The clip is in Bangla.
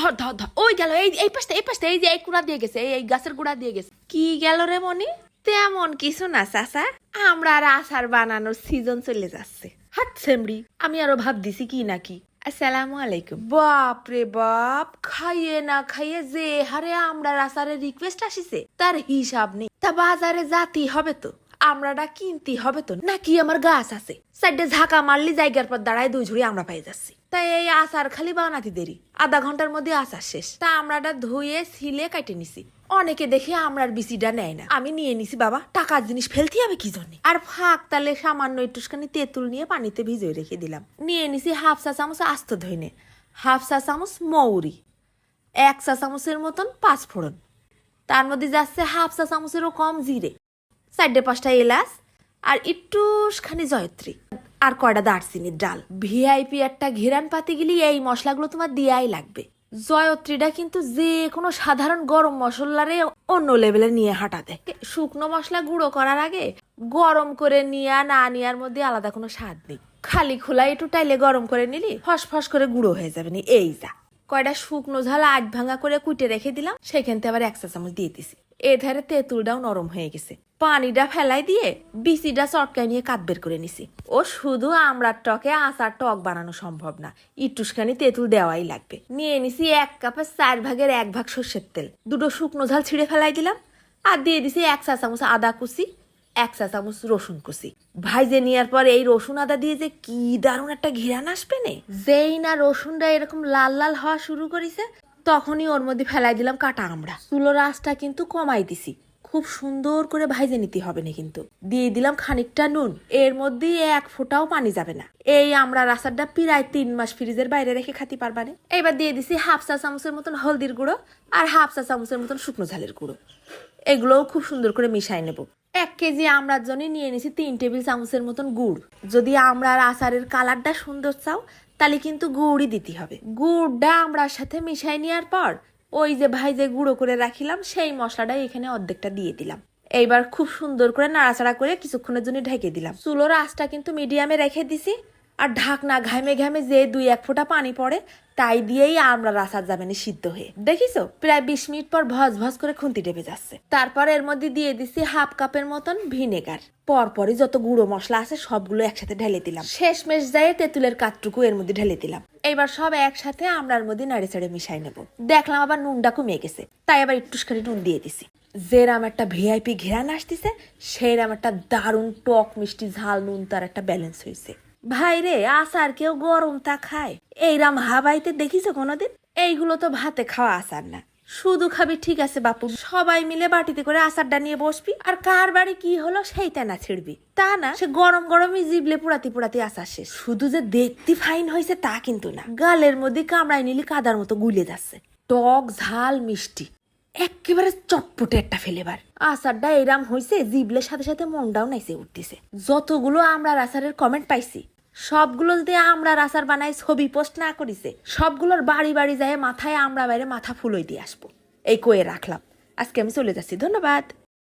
ধর ধর ধর। ওই গেল এই এই পাশটা এই পাশটা এই যে এই কুড়া দিয়ে গেছে এই এই গাছের গুড়া দিয়ে গেছে। কি গেল রে মনি? তেমন কিছু না চাচা। আমরা আর আচার বানানোর সিজন চলে যাচ্ছে। হাত সেমড়ি আমি আরও ভাব দিছি কি নাকি আসসালামু আলাইকুম। বাপ রে বাপ খাইয়ে না খাইয়ে যে হারে আমরা আচারের রিকোয়েস্ট আসিছে তার হিসাব নেই। তা বাজারে জাতি হবে তো। আমরাটা কিনতে হবে তো নাকি আমার গাছ আছে? সাইডে ঝাঁকা মারলি জায়গার পর দাঁড়ায় দুই ঝুড়ি আমরা পাই যাচ্ছি। তাই এই আচার খালি বানাতে দেরি। আধা ঘণ্টার মধ্যে আচার শেষ। তা আমরাটা ধুয়ে, ছিলে, কাটে নিছি। অনেকে দেখে আমরার বিসিটা নেয় না। আমি নিয়ে নিছি, বাবা। টাকার জিনিস ফেলতে হবে কি জন্য? আর ফাঁক তালে সামান্য একটুখানি তেঁতুল নিয়ে পানিতে ভিজিয়ে রেখে দিলাম। নিয়ে নিছি হাফ চা চামচ আস্ত ধইনে। হাফ চা চামচ মৌরি। এক চা চামচের মতন পাঁচ ফোড়ন তার মধ্যে যাচ্ছে হাফ চা চামচেরও কম জিরে। চারটে পাঁচটা এলাচ আর একটুখানি জয়ত্রী। আর কয়টা দারচিনির ডাল। ভিআইপি একটা ঘেরান পাতি গেলে এই মশলাগুলো তোমার দেয়াই লাগবে। জয়ত্রীটা কিন্তু যে কোনো সাধারণ গরম মশলারে অন্য লেভেলে নিয়ে হাঁটা দেয় শুকনো মশলা গুঁড়ো করার আগে গরম করে নিয়া, না নেওয়ার মধ্যে আলাদা কোনো স্বাদ নেই। খালি খোলা একটু টাইলে গরম করে নিলি ফস ফস করে গুঁড়ো হয়ে যাবে না। এই যা। কয়টা শুকনো ঝাল আট ভাঙা করে কুটে রেখে দিলাম, সেখান থেকে আবার এক চা চামচ দিয়ে দিছি। এ ধারে তেঁতুলটাও নরম হয়ে গেছে। পানিটা ফেলাই দিয়ে বিচিটা চটকায় নিয়ে কাত বের করে নিছি। ও শুধু আমড়ার টকে আচার টক বানানো সম্ভব না, ইটুসখানি তেঁতুল দেওয়াই লাগবে। নিয়ে নিছি এক কাপের চার ভাগের এক ভাগ সর্ষের তেল। দুটো শুকনো ঝাল ছিঁড়ে ফেলাই দিলাম আর দিয়ে দিছি এক চা চামচ আদা কুচি, এক চা চামচ রসুন কুচি। ভাইজে নেওয়ার পর এই রসুন আদা দিয়ে যে কি দারুণ একটা ঘিরান আসবে নে! যেই না রসুনটা এরকম লাল লাল হওয়া শুরু করেছে তখনই ওর মধ্যে ফেলাই দিলাম কাটা আমরা। চুলোর আঁচটা কিন্তু কমাই দিছি। খুব সুন্দর করে ভাইজে নিতে হবে না কিন্তু। দিয়ে দিলাম খানিকটা নুন। এর মধ্যে এক ফোঁটাও পানি যাবে না। এই আমরা রাসারটা প্রায় তিন মাস ফ্রিজের বাইরে রেখে খাতে পারবা না। এবার দিয়ে দিছি হাফ চা চামচের মতন হলদির গুঁড়ো আর হাফ চা চামচের মতন শুকনো ঝালের গুঁড়ো। এগুলোও খুব সুন্দর করে মিশাই নেব। এক কেজি আমড়ার জন্য নিয়ে নিছি তিন টেবিল চামচের মতন গুড়। যদি আমড়ার আচারের কালারটা সুন্দর চাও তাহলে কিন্তু গুড়ই দিতে হবে। গুড়টা আমড়ার সাথে মিশাই নেওয়ার পর ওই যে ভাই যে গুঁড়ো করে রাখিলাম, সেই মশলাটাই এখানে অর্ধেকটা দিয়ে দিলাম। এইবার খুব সুন্দর করে নাড়াচাড়া করে কিছুক্ষণের জন্য ঢেকে দিলাম। চুলোর আঁচটা কিন্তু মিডিয়ামে রেখে দিছি। আর ঢাকনা ঘামে ঘামে যে দুই এক ফোঁটা পানি পড়ে, তাই দিয়েই আমরা রাসার যাবে না সিদ্ধ হয়ে দেখিছো? প্রায় বিশ মিনিট পর ভজ ভজ করে খুন্তি টেপে যাচ্ছে। তারপর এর মধ্যে দিয়ে দিছি হাফ কাপের মতন ভিনেগার। পরপরই যত গুঁড়ো মশলা আছে সবগুলো একসাথে ঢেলে দিলাম। শেষমেশ যায় তেঁতুলের কাঠটুকু এর মধ্যে ঢেলে দিলাম। এবার সব একসাথে আমরার মধ্যে নাড়ে চাড়ে মিশাই নেব। দেখলাম আবার নুনটা কমে গেছে, তাই আবার একটুখানি নুন দিয়ে দিছি। যেরাম একটা ভিআইপি ঘেরান আসতেছে সেরাম একটা দারুণ টক মিষ্টি ঝাল নুন তার একটা ব্যালেন্স হয়েছে ভাই রে, আচার কেউ গরম তা খায়। এইরাম হাবাইতে দেখিছো কোনোদিন? এইগুলো তো ভাতে খাওয়া আচার না। শুধু খাবি, ঠিক আছে বাপু। সবাই মিলে বাটিতে করে আচারটা নিয়ে বসবি। আর কার বাড়ি কি হলো সেইটা না ছিড়বি। তা না, সে গরম গরমই জিবলে পোড়াতি পোড়াতি আচার শেষ। শুধু যে দেখতে ফাইন হয়েছে তা কিন্তু না। গালের মধ্যে কামড়ায় নিলি কাদার মতো গুলে যাচ্ছে। টক, ঝাল, মিষ্টি। একেবারে চটপটে একটা ফেলেবার আচারটা এরাম হয়েছে জিবলের সাথে সাথে মনটাও নাইছে, উঠতেছে। যতগুলো আমরা আচারের কমেন্ট পাইছি, সবগুলো যদি আমরা রাসার বানাই ছবি পোস্ট না করিছে, সবগুলোর বাড়ি বাড়ি যায় মাথায় আমরা বাইরে মাথা ফুলই দিয়ে আসব। এই কয়ে রাখলাম। আজকে আমি চলে যাচ্ছি, ধন্যবাদ।